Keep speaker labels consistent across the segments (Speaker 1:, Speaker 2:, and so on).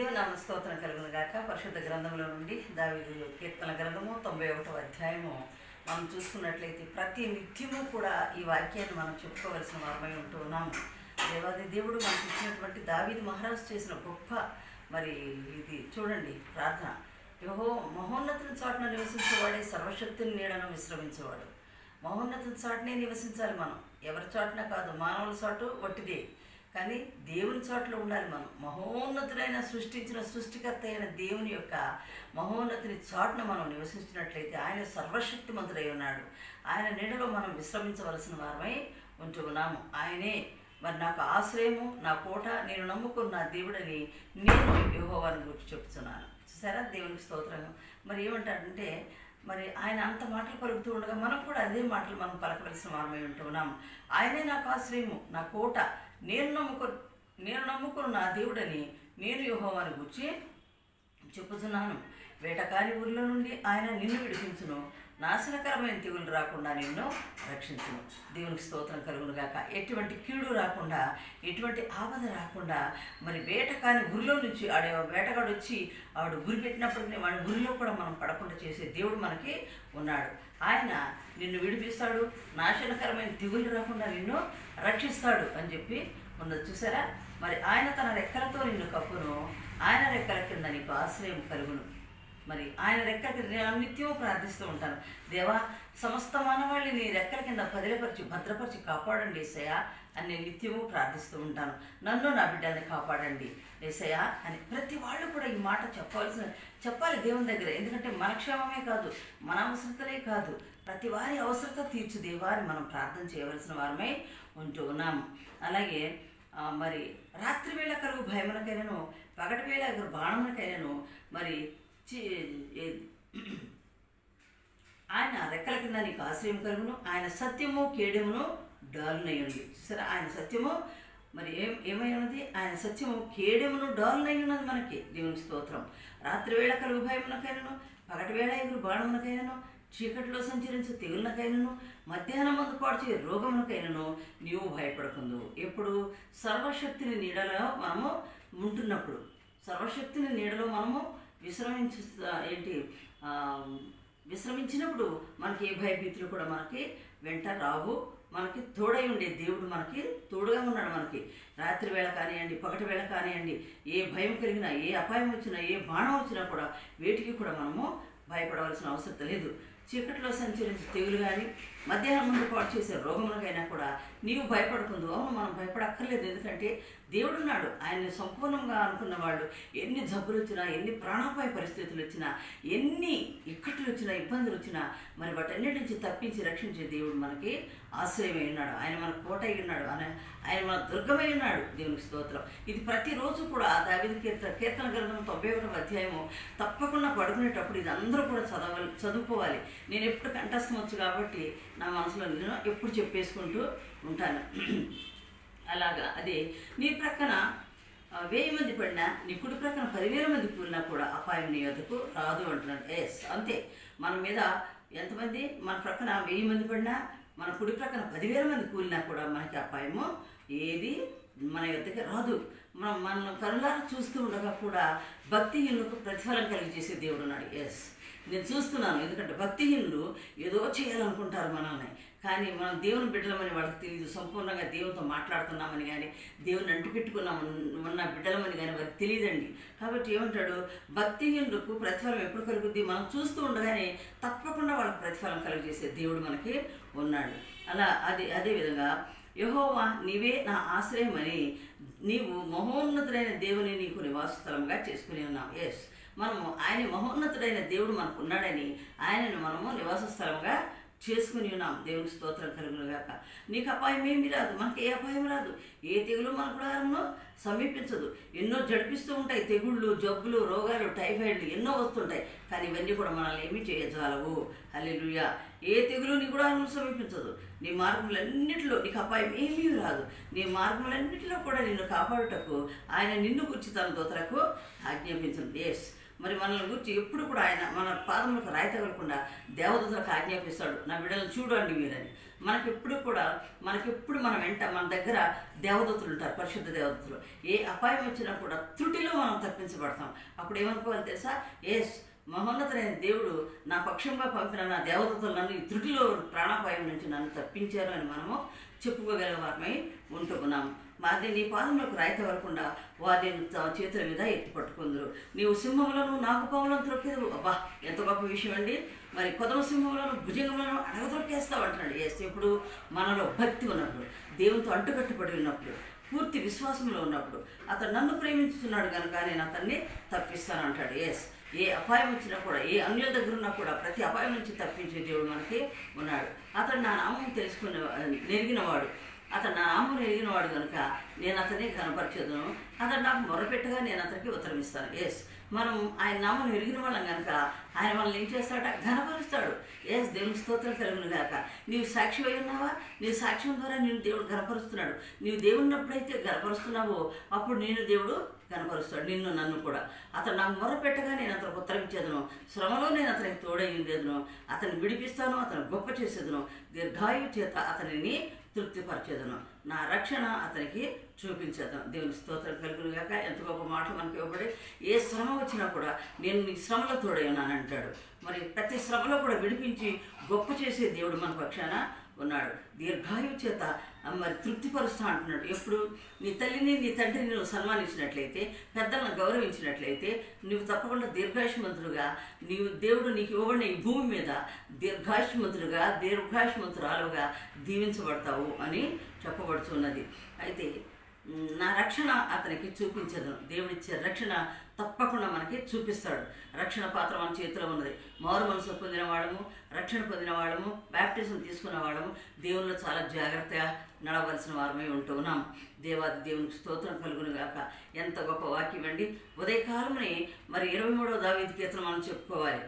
Speaker 1: దేవుని స్తోత్రం కలుగును గాక పరిశుద్ధ గ్రంథంలో నుండి దావిదు కీర్తన గ్రంథము తొంభై ఒకటో అధ్యాయము. మనం చూసుకున్నట్లయితే ప్రతి నిత్యము కూడా ఈ వాక్యాన్ని మనం చెప్పుకోవలసిన వారమై ఉంటూ ఉన్నాము దేవాది దేవుడు మనకు ఇచ్చినటువంటి దావీదు మహారాజు చేసిన గొప్ప మరి ఇది చూడండి ప్రార్థన. యహో మహోన్నతుని చాటున నివసించేవాడే సర్వశక్తిని నీడను విశ్రమించేవాడు. మహోన్నతుని చాటునే నివసించాలి మనం. ఎవరి చాటున కాదు మానవుల చాటు వట్టిదే కానీ దేవుని చోట్ల ఉండాలి మనం. మహోన్నతుడైన సృష్టించిన సృష్టికర్త అయిన దేవుని యొక్క మహోన్నతిని చోట్న మనం నివసించినట్లయితే ఆయన సర్వశక్తిమంతుడై ఉన్నాడు. ఆయన నీడలో మనం విశ్రమించవలసిన వారమై ఉంటూ ఉన్నాము. ఆయనే మరి నాకు ఆశ్రయము నా కోట నేను నమ్ముకున్న దేవుడని నేను యెహోవాని గురించి చెప్తున్నాను. చూసారా? దేవునికి స్తోత్రం. మరి ఏమంటాడంటే మరి ఆయన అంత మాటలు పలుకుతూ ఉండగా మనం కూడా అదే మాటలు మనం పలకవలసిన వారమై ఉంటున్నాము ఆయనే నాకు ఆశ్రయము నా కోట నేను నమ్ముకు నేను నమ్ముకున్న దేవుడని నేను యూహోవాని గుర్చి చెప్పుతున్నాను వేటకాని ఊరిలో నుండి ఆయన నిన్ను విడిపించును. నాశనకరమైన తెగులు రాకుండా నిన్ను రక్షించును. దేవునికి స్తోత్రం కలుగును గాక. ఎటువంటి కీడు రాకుండా ఎటువంటి ఆపద రాకుండా మరి వేటకాని గురిలో నుంచి ఆడ వేటగాడు వచ్చి ఆవిడ గురి పెట్టినప్పటికీ వాడి గురిలో కూడా మనం పడకుండా చేసే దేవుడు మనకి ఉన్నాడు. ఆయన నిన్ను విడిపిస్తాడు నాశనకరమైన తెగులు రాకుండా నిన్ను రక్షిస్తాడు అని చెప్పి ఉన్నది చూసారా? మరి ఆయన తన రెక్కలతో నిన్ను కప్పును ఆయన రెక్కల కింద నీకు ఆశ్రయం కలుగును. మరి ఆయన రెక్కకి నేను నిత్యము ప్రార్థిస్తూ ఉంటాను. దేవా సమస్త మానవాళ్ళని నీ రెక్కల కింద పదిలపరిచి భద్రపరిచి కాపాడండి ఏసయ్యా అని నేను నిత్యము ప్రార్థిస్తూ ఉంటాను. నన్ను నా బిడ్డల్ని కాపాడండి ఏసయ్యా అని ప్రతి వాళ్ళు కూడా ఈ మాట చెప్పాల్సిన చెప్పాలి దేవుని దగ్గర. ఎందుకంటే మన క్షేమమే కాదు మన అవసరతలే కాదు. ప్రతి వారి అవసరత తీర్చు దేవాన్ని మనం ప్రార్థన చేయవలసిన వారమే ఉంటూ ఉన్నాము అలాగే మరి రాత్రి వేళ కలుగు భయమునకైనాను పగటి వేళ బాణమునకైనాను మరి ఆయన రెక్కల కింద నీకు ఆశ్రయం కలుగును ఆయన సత్యము కేడెమును డాలునయ్యండి. సరే ఆయన సత్యము మరి ఏం ఏమై ఉన్నది ఆయన సత్యము కేడమును డాలునై ఉన్నది మనకి. దేవుని స్తోత్రం. రాత్రి వేళ కలుగు భయమునకైనను పగటి వేళ ఎగురు బాణమునకైనను చీకటిలో సంచరించే తెగులకైనను మధ్యాహ్నం మందు పాడుచే రోగమునకైనను నీవు భయపడకుందు. ఎప్పుడు? సర్వశక్తిని నీడలో మనము ఉంటున్నప్పుడు. సర్వశక్తిని నీడలో మనము విశ్రమించు ఏంటి విశ్రమించినప్పుడు మనకి ఏ భయభీతులు కూడా మనకి వెంట రావు. మనకి తోడై ఉండే దేవుడు మనకి తోడుగా ఉన్నాడు మనకి. రాత్రి వేళ కానివ్వండి పగటి వేళ కానివ్వండి ఏ భయం కలిగినా ఏ అపాయం వచ్చినా ఏ బాణం వచ్చినా కూడా వేటికి కూడా మనము భయపడవలసిన అవసరం లేదు. చీకటిలో సంచరించే తెగులు కానీ మధ్యాహ్నం ముందు పాటు చేసే రోగములకైనా కూడా నీవు భయపడుకుందు అవును మనం భయపడక్కర్లేదు. ఎందుకంటే దేవుడున్నాడు. ఆయన్ని సంపూర్ణంగా అనుకున్న వాళ్ళు ఎన్ని జబ్బులు వచ్చినా ఎన్ని ప్రాణాపాయ పరిస్థితులు వచ్చినా ఎన్ని ఇక్కట్లు వచ్చినా ఇబ్బందులు వచ్చినా మరి వాటన్నిటి నుంచి తప్పించి రక్షించే దేవుడు మనకి ఆశ్రయమై ఉన్నాడు. ఆయన మన కోట ఉన్నాడు. ఆయన ఆయన మన దుర్గమై ఉన్నాడు. దేవునికి స్తోత్రం. ఇది ప్రతిరోజు కూడా దావిది కీర్తన కీర్తన గ్రంథం తొంభై ఒకటో అధ్యాయము తప్పకుండా పడుకునేటప్పుడు ఇది అందరూ కూడా చదవాలి చదువుకోవాలి. నేను ఎప్పుడు కంఠస్థం వచ్చు కాబట్టి నా మనసులో నేను ఎప్పుడు చెప్పేసుకుంటూ ఉంటాను. అలాగా అదే నీ ప్రక్కన వెయ్యి మంది పడినా నీ కుడి ప్రక్కన పదివేల మంది కూలినా కూడా అపాయం నీ వద్దకు రాదు అంటున్నాడు. ఎస్ అంతే. మన మీద ఎంతమంది మన ప్రక్కన వెయ్యి మంది పడినా మన కుడి ప్రక్కన పదివేల మంది కూలినా కూడా మనకి అపాయము ఏది మన యొద్దకి రాదు. మనం మన కరులారా చూస్తూ ఉండగా కూడా భక్తిహీనులకు ప్రతిఫలం కలిగి చేసే దేవుడు ఉన్నాడు. ఎస్ నేను చూస్తున్నాను. ఎందుకంటే భక్తిహీనులు ఏదో చేయాలనుకుంటారు మనల్ని. కానీ మనం దేవుని బిడ్డలమని వాళ్ళకి తెలియదు సంపూర్ణంగా దేవునితో మాట్లాడుతున్నామని కానీ దేవుని అంటిపెట్టుకున్నామని ఉన్న బిడ్డలమని కానీ వారికి తెలియదండి కాబట్టి ఏమంటాడు? భక్తిహీనులకు ప్రతిఫలం ఎప్పుడు కలుగుద్ది? మనం చూస్తూ ఉండగానే తప్పకుండా వాళ్ళకి ప్రతిఫలం కలుగజేసే దేవుడు మనకి ఉన్నాడు. అలా అది అదేవిధంగా యహోవా నీవే నా ఆశ్రయమని నీవు మహోన్నతుడైన దేవుని నీకు నివాసస్థలంగా చేసుకుని ఉన్నావు. ఎస్ మనము ఆయన మహోన్నతుడైన దేవుడు మనకు ఉన్నాడని ఆయనను మనము నివాస స్థలంగా చేసుకుని ఉన్నాం. దేవుని స్తోత్రం కలుగును గాక. నీకు అపాయం ఏమి రాదు. మనకి ఏ అపాయం రాదు. ఏ తెగులు మన గుడారంలో సమీపించదు. ఎన్నో జడిపిస్తూ ఉంటాయి. తెగుళ్ళు జబ్బులు రోగాలు టైఫాయిడ్లు ఎన్నో వస్తుంటాయి. కానీ ఇవన్నీ కూడా మనల్ని ఏమీ చేయజాలవు. హల్లెలూయా. ఏ తెగులు నీ గుడారంలో సమీపించదు. నీ మార్గములన్నిటిలో నీకు అపాయం ఏమీ రాదు. నీ మార్గములన్నిటిలో కూడా నిన్ను కాపాడుటకు ఆయన నిన్ను గుర్చి తన దోతలకు ఆజ్ఞాపించండి ఎస్ మరి మనల్ని గురించి ఎప్పుడు కూడా ఆయన మన పాదములకు రాయి తగలకుండా దేవదూతలకు ఆజ్ఞాపిస్తాడు. నా బిడ్డలను చూడండి మీరని. మనకెప్పుడు కూడా మనకెప్పుడు మన వెంట మన దగ్గర దేవదూతలు ఉంటారు పరిశుద్ధ దేవదూతలు. ఏ అపాయం వచ్చినా కూడా త్రుటిలో మనం తప్పించబడతాం. అప్పుడు ఏమనుకోవాలి తెలుసా? ఎస్ మహోన్నతులైన దేవుడు నా పక్షంగా పంపిన నా దేవదూతలు నన్ను ఈ త్రుటిలో ప్రాణాపాయం నుంచి నన్ను తప్పించారు అని మనము చెప్పుకోగల వారమై ఉంటున్నాము మాది నీ పాదంలోకి రాయితవరకుండా వారి తమ చేతుల మీద ఎత్తి పట్టుకుందరు. నీవు సింహములను నాగుపాములను త్రొక్కేదు అబ్బా ఎంత గొప్ప విషయం అండి మరి కొదమ సింహములను భుజంగములను అడగదొక్కేస్తావు అంటున్నాడు వేస్తే ఇప్పుడు మనలో భక్తి ఉన్నప్పుడు దేవునితో అంటుకట్టుబడి ఉన్నప్పుడు పూర్తి విశ్వాసంలో ఉన్నప్పుడు అతను నన్ను ప్రేమించుతున్నాడు కనుక నేను అతన్ని తప్పిస్తాను అంటాడు ఎస్ ఏ అపాయం వచ్చినా కూడా ఏ అన్యుల దగ్గర ఉన్నా కూడా ప్రతి అపాయం నుంచి తప్పించే దేవుడు మనకి ఉన్నాడు. అతను నా నామం తెలుసుకునే నెరిగినవాడు. అతను నా నామం ఎరిగినవాడు కనుక నేను అతన్ని కనపరచేదను. అతను నాకు మొరపెట్టగా నేను అతనికి ఉత్తరమిస్తాను ఎస్ మనం ఆయన నామం ఎరిగిన వాళ్ళం కనుక ఆయన మనల్ని ఏం చేస్తాడట? ఘనపరుస్తాడు. ఎస్ దేవుని స్తోత్రం కలుగును గాక. నీవు సాక్షి అయి ఉన్నావా? నీ సాక్ష్యం ద్వారా నేను దేవుడు ఘనపరుస్తున్నాడు. నీవు దేవుడిని ఎప్పుడైతే గనపరుస్తున్నావో అప్పుడు నేను దేవుడు కనపరుస్తాడు నిన్ను నన్ను కూడా. అతను నాకు మొరపెట్టగా నేను అతనికి ఉత్తరం ఇచ్చేదను. శ్రమలో నేను అతనికి తోడై ఉండేదను. అతన్ని విడిపిస్తాను అతను గొప్ప చేసేదను. దీర్ఘాయు చేత అతనిని తృప్తిపరచేదను నా రక్షణ అతనికి చూపించేద్దాం దేవుని స్తోత్రం కలుగునుగాక ఎంత గొప్ప మాటలు మనకి ఇవ్వబడి ఏ శ్రమ వచ్చినా కూడా నేను నీ శ్రమలో తోడై అంటాడు మరి ప్రతి శ్రమలో కూడా విడిపించి గొప్ప చేసే దేవుడు మన పక్షాన ఉన్నాడు. దీర్ఘాయువు చేత మరి తృప్తిపరుస్తా అంటున్నాడు. ఎప్పుడు? నీ తల్లిని నీ తండ్రిని నువ్వు సన్మానించినట్లయితే పెద్దలను గౌరవించినట్లయితే నువ్వు తప్పకుండా దీర్ఘాయుష్మంతుడుగా నీవు దేవుడు నీకు ఇవ్వబడిన ఈ భూమి మీద దీర్ఘాయుష్మంతుడుగా దీర్ఘాయుష్మంతురాలుగా దీవించబడతావు అని చెప్పబడుతున్నది. అయితే నా రక్షణ అతనికి చూపించదు. దేవుడిచ్చే రక్షణ తప్పకుండా మనకి చూపిస్తాడు. రక్షణ పాత్ర మన చేతిలో ఉన్నది. మారు మనసు పొందిన వాళ్ళము రక్షణ పొందిన వాళ్ళము బ్యాప్టిజం తీసుకున్న వాళ్ళము దేవుళ్ళు చాలా జాగ్రత్తగా నడవలసిన వారమై ఉంటూ ఉన్నాం. దేవాది దేవునికి స్తోత్రం కలుగును గాక. ఎంత గొప్ప వాక్యం అండి. ఉదయకాలమని మరి ఇరవై మూడవ దావీది కీర్తన మనం చెప్పుకోవాలి.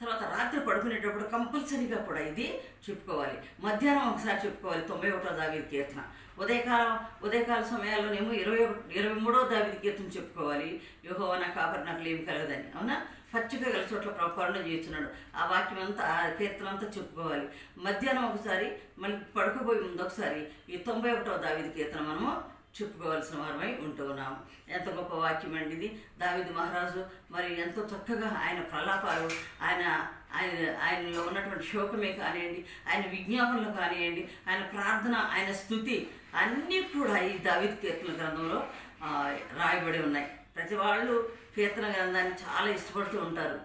Speaker 1: తర్వాత రాత్రి పడుకునేటప్పుడు కంపల్సరీగా కూడా ఇది చెప్పుకోవాలి. మధ్యాహ్నం ఒకసారి చెప్పుకోవాలి తొంభై ఒకటో దావీది కీర్తన. ఉదయకాలం ఉదయకాల సమయాల్లోనేమో ఇరవై ఒకటి ఇరవై మూడో దావిది కీర్తం చెప్పుకోవాలి. యోహోవా నా కాపరి నాకు లేవి కలగదని. అవునా? పచ్చిక గల చోట్ల ప్రపరణ చేస్తున్నాడు ఆ వాక్యం అంతా ఆ కీర్తన అంతా చెప్పుకోవాలి. మధ్యాహ్నం ఒకసారి మళ్ళీ పడుకోబోయే ముందు ఒకసారి ఈ తొంభై ఒకటో దావిది కీర్తన మనము చెప్పుకోవాల్సిన వారమై ఉంటూ ఎంత గొప్ప వాక్యం అండి ఇది. దావిది మహారాజు మరి ఎంతో చక్కగా ఆయన ప్రలాపాలు ఆయన ఆయన ఆయనలో ఉన్నటువంటి శోకమే కానివ్వండి ఆయన విజ్ఞాపనలు కానివ్వండి ఆయన ప్రార్థన ఆయన స్థుతి అన్నీ కూడా ఈ దావిద్ కీర్తన గ్రంథంలో రాయబడి ఉన్నాయి. ప్రతి వాళ్ళు కీర్తన గ్రంథాన్ని చాలా ఇష్టపడుతూ ఉంటారు.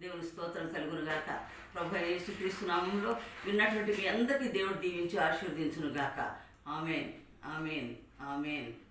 Speaker 1: దేవుని స్తోత్రం కలుగును గాక. ప్రభు యేసుక్రీస్తు నామంలో విన్నటువంటి మీ అందరికీ దేవుడు దీవించి ఆశీర్వదించును గాక. ఆమెన్. ఆమెన్. ఆమెన్.